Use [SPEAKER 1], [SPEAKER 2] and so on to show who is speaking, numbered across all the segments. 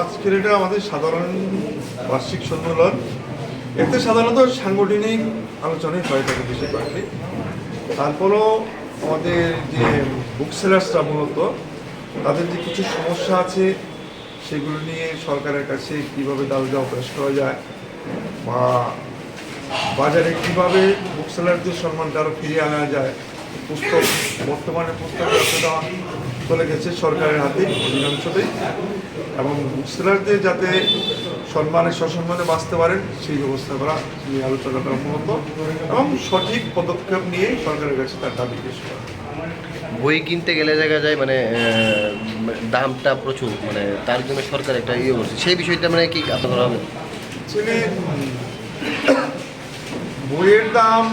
[SPEAKER 1] আজকের এটা আমাদের সাধারণ বার্ষিক সম্মেলন। এতে সাধারণত সাংগঠনিক আলোচনাই হয়ে থাকে বেশিরভাগই। তারপরও আমাদের যে বুক সেলার্সরা মূলত, তাদের যে কিছু সমস্যা আছে, সেগুলো নিয়ে সরকারের কাছে কীভাবে দাবি দেওয়া পেশ করা যায় বা বাজারে কীভাবে বুক সেলারদের সম্মানটা আরও ফিরিয়ে আনা যায়, পুস্তক, বর্তমানে পুস্তক চলে গেছে সরকারের হাতে অধিকাংশতেই এবং সেলারদের যাতে সম্মানে সসম্মানে বাঁচতে পারেন সেই ব্যবস্থা করা নিয়ে আলোচনা করা মূলত। এবং সঠিক পদক্ষেপ নিয়ে সরকারের কাছে তার দাবি পেশ করা।
[SPEAKER 2] বই কিনতে গেলে দেখা যায় মানে দামটা প্রচুর মানে তার জন্য সরকার একটা ইয়ে করছে। সেই বিষয়টা মানে কি আপনারা হবে
[SPEAKER 1] বইয়ের দাম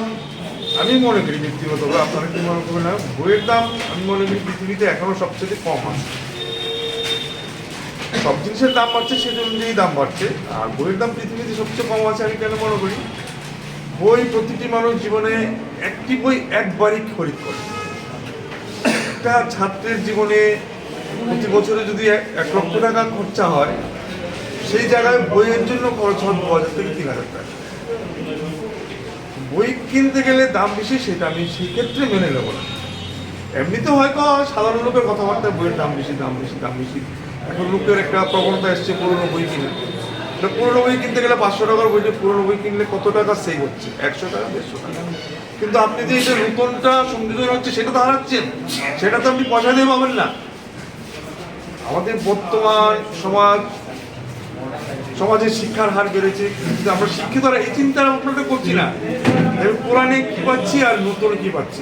[SPEAKER 1] আমি মনে করি ব্যক্তিগতভাবে আপনারা কি মনে করবেন না, বইয়ের দাম আমি মনে করি পৃথিবীতে এখনও সবচেয়ে কম আছে। সব জিনিসের দাম বাড়ছে সেটা অনুযায়ী দাম বাড়ছে। আর বইয়ের দাম পৃথিবীতে সবচেয়ে কম আছে আমি কেন মনে করি? বই প্রতিটি মানুষ জীবনে একটি বই একবারই খরিদ করে। একটা ছাত্রের জীবনে প্রতি বছরে যদি এক লক্ষ টাকা খরচা হয়, সেই জায়গায় বইয়ের জন্য খরচ হয় দু হাজার থেকে তিন হাজার টাকা। বই কিনতে গেলে দাম বেশি, সেটা আমি সেই ক্ষেত্রে মেনে নেব না। এমনিতে হয়তো সাধারণ লোকের কথাবার্তা বইয়ের দাম বেশি দাম বেশি দাম বেশি। এখন লোকের একটা প্রবণতা এসছে পুরোনো বই কিনে। পুরোনো বই কিনতে গেলে পাঁচশো টাকার বইটা পুরোনো বই কিনলে কত টাকা সেভ হচ্ছে? একশো টাকা, দেড়শো টাকা। কিন্তু আপনি যে এটা নতুনটা সংযোজন হচ্ছে, সেটা তো হারাচ্ছেন। সেটা তো আপনি পয়সা দিয়ে পাবেন না। আমাদের বর্তমান সমাজ সমাজে শিক্ষার হার বেড়েছে, কিন্তু আমরা শিক্ষিতরা এই চিন্তা ভাবনাটা করছি না। পুরাণে কি পাচ্ছি আর নতুন কি পাচ্ছি?